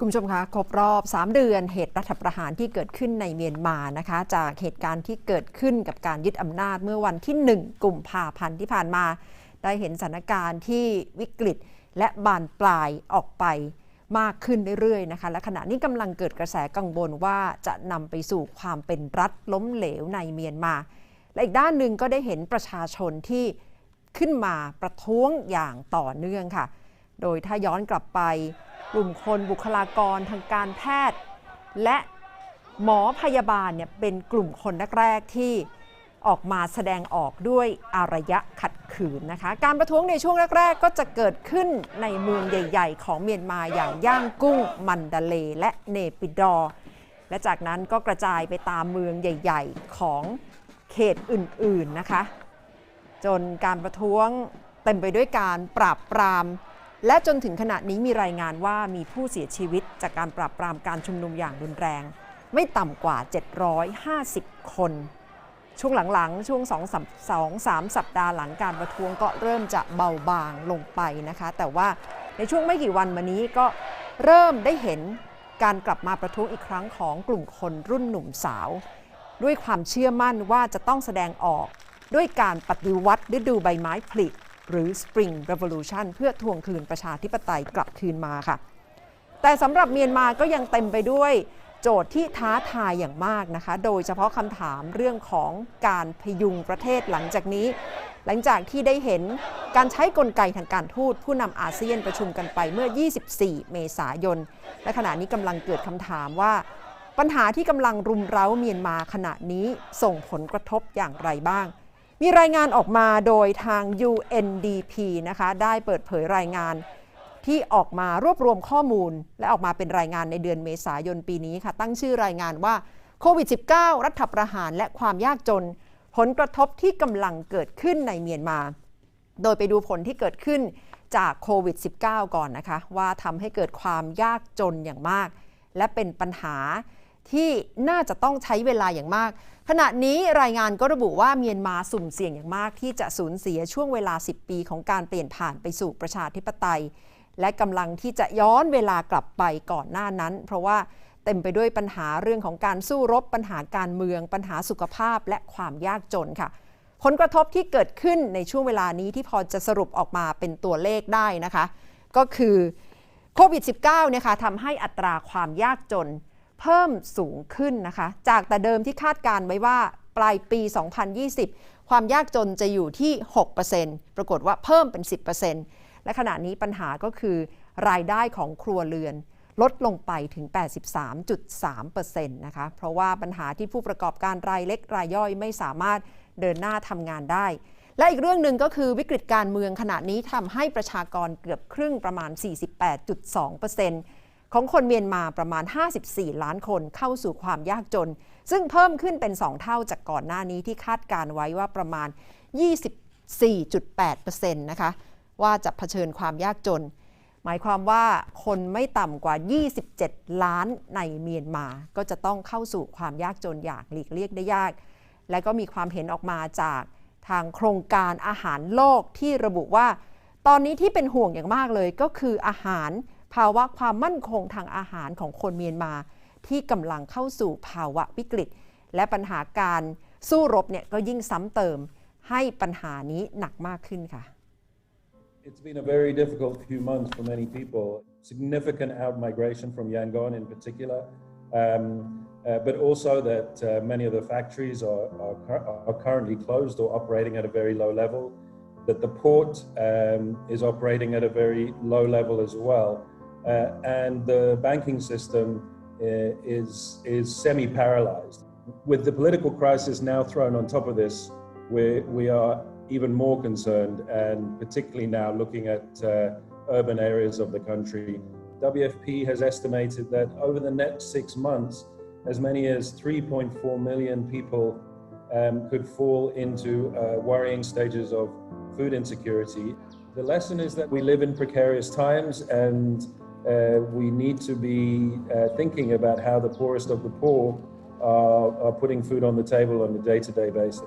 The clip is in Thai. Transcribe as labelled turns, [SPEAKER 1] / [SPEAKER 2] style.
[SPEAKER 1] คุณผู้ชมคะครบรอบ 3 เดือนเหตุรัฐประหารที่เกิดขึ้นในเมียนมานะคะ จากเหตุการณ์ที่เกิดขึ้นกับการยึดอำนาจเมื่อวันที่ 1กุมภาพันธ์ที่ผ่านมา ได้เห็นสถานการณ์ที่วิกฤตและบานปลายออกไปมากขึ้นเรื่อยๆนะคะ และขณะนี้กำลังเกิดกระแสกังวลว่าจะนำไปสู่ความเป็นรัฐล้มเหลวในเมียนมา และอีกด้านหนึ่งก็ได้เห็นประชาชนที่ขึ้นมาประท้วงอย่างต่อเนื่องค่ะ โดยถ้าย้อนกลับไป กลุ่มคนบุคลากรทางการแพทย์ และหมอพยาบาลเนี่ยเป็นกลุ่มคนแรกๆที่ออกมาแสดงออกด้วยอารยะขัดขืนนะคะ การประท้วงในช่วงแรก ๆ ก็จะเกิดขึ้นในเมืองใหญ่ ๆ ของเมียนมาอย่างย่างกุ้งมันดาเลและเนปิดอร์และจากนั้นก็กระจายไปตามเมืองใหญ่ ๆ ของเขตอื่น ๆ นะคะ จนการประท้วงเต็มไปด้วยการปราบปราม และจนถึงขณะนี้มีรายงานว่ามีผู้เสียชีวิตจากการปราบปรามการชุมนุมอย่างรุนแรง ไม่ต่ำกว่า 750 คน ช่วงหลังๆ ช่วง2 2 3 สัปดาห์หลังการประท้วงก็เริ่มจะเบาบางลงไปนะคะ แต่ว่าในช่วงไม่กี่วันมานี้ก็เริ่มได้เห็นการกลับมาประท้วงอีกครั้งของกลุ่มคนรุ่นหนุ่มสาว ด้วยความเชื่อมั่นว่าจะต้องแสดงออกด้วยการปฏิวัติฤดูใบไม้ผลิ หรือ Spring Revolution เพื่อทวงคืนประชาธิปไตยกลับคืนมาค่ะ แต่สำหรับเมียนมาก็ยังเต็มไปด้วยโจทย์ที่ท้าทายอย่างมากนะคะ โดยเฉพาะคำถามเรื่องของการพยุงประเทศหลังจากนี้ หลังจากที่ได้เห็นการใช้กลไกทางการทูตผู้นำอาเซียนประชุมกันไปเมื่อ 24 เมษายน และขณะนี้กำลังเกิดคำถามว่า ปัญหาที่กำลังรุมเร้าเมียนมาขณะนี้ส่งผลกระทบอย่างไรบ้าง มีรายงานออกมาโดยทาง UNDP นะคะได้เปิดเผยรายงานที่ออกมารวบรวมข้อมูล และออกมาเป็นรายงานในเดือนเมษายนปีนี้ค่ะ ตั้งชื่อรายงานว่าโควิด -19 รัฐประหารและความยากจน ผลกระทบที่กำลังเกิดขึ้นในเมียนมา โดยไปดูผลที่เกิดขึ้นจากโควิด -19 ก่อนนะคะ ว่าทำให้เกิดความยากจนอย่างมาก และเป็นปัญหา ที่น่าจะต้องใช้เวลาอย่างมาก ขณะนี้รายงานก็ระบุว่าเมียนมาสุ่มเสี่ยงอย่างมาก ที่จะสูญเสียช่วงเวลา 10 ปีของการเปลี่ยนผ่านไปสู่ประชาธิปไตย และกำลังที่จะย้อนเวลากลับไปก่อนหน้านั้น เพราะว่าเต็มไปด้วยปัญหาเรื่องของการสู้รบปัญหาการเมือง ปัญหาสุขภาพและความยากจนค่ะ ผลกระทบที่เกิดขึ้นในช่วงเวลานี้ที่พอจะสรุปออกมาเป็นตัวเลขได้นะคะ ก็คือโควิด -19 เนี่ยค่ะทำให้อัตราความยากจน เพิ่มสูงขึ้นนะคะ จากแต่เดิมที่คาดการไว้ว่าปลายปี 2020 ความยากจนจะอยู่ที่ 6%ปรากฏว่าเพิ่มเป็น 10%และขณะนี้ปัญหาก็คือ รายได้ของครัวเรือนลดลงไปถึง 83.3%นะคะ เพราะว่าปัญหาที่ผู้ประกอบการรายเล็กรายย่อยไม่สามารถเดินหน้าทำงานได้ และอีกเรื่องหนึ่งก็คือวิกฤตการเมืองขณะนี้ทำให้ประชากรเกือบครึ่งประมาณ 48.2% ของคนเมียนมาประมาณ 54 ล้านคนเข้าสู่ความยากจน ซึ่งเพิ่มขึ้นเป็น 2 เท่าจากก่อนหน้านี้ที่คาดการไว้ว่าประมาณ 24.8%นะคะว่าจะเผชิญความยากจน หมายความว่าคนไม่ต่ำกว่า 27 ล้านในเมียนมา ก็จะต้องเข้าสู่ความยากจนอย่างหลีกเลี่ยงได้ยาก และก็มีความเห็นออกมาจากทางโครงการอาหารโลกที่ระบุว่า ตอนนี้ที่เป็นห่วงอย่างมากเลยก็คืออาหาร ภาวะความมั่นคงทางอาหารของคนเมียนมา ที่กำลังเข้าสู่ภาวะวิกฤต และปัญหาการสู้รบเนี่ยก็ยิ่งซ้ำเติมให้ปัญหานี้หนักมากขึ้นค่ะ
[SPEAKER 2] It's been a very difficult few months for many people. Significant out-migration from Yangon in particular, um, uh, but also that uh, many of the factories are, are, are currently closed or operating at a very low level. That the port um, is operating at a very low level as well, and the banking system uh, is is semi-paralyzed. With the political crisis now thrown on top of this, we we are even more concerned, and particularly now looking at uh, urban areas of the country. WFP has estimated that over the next six months, as many as 3.4 million people um, could fall into uh, worrying stages of food insecurity. The lesson is that we live in precarious times and uh, we need to be uh, thinking about how the poorest of the poor are, are putting food on the table on a day to day basis.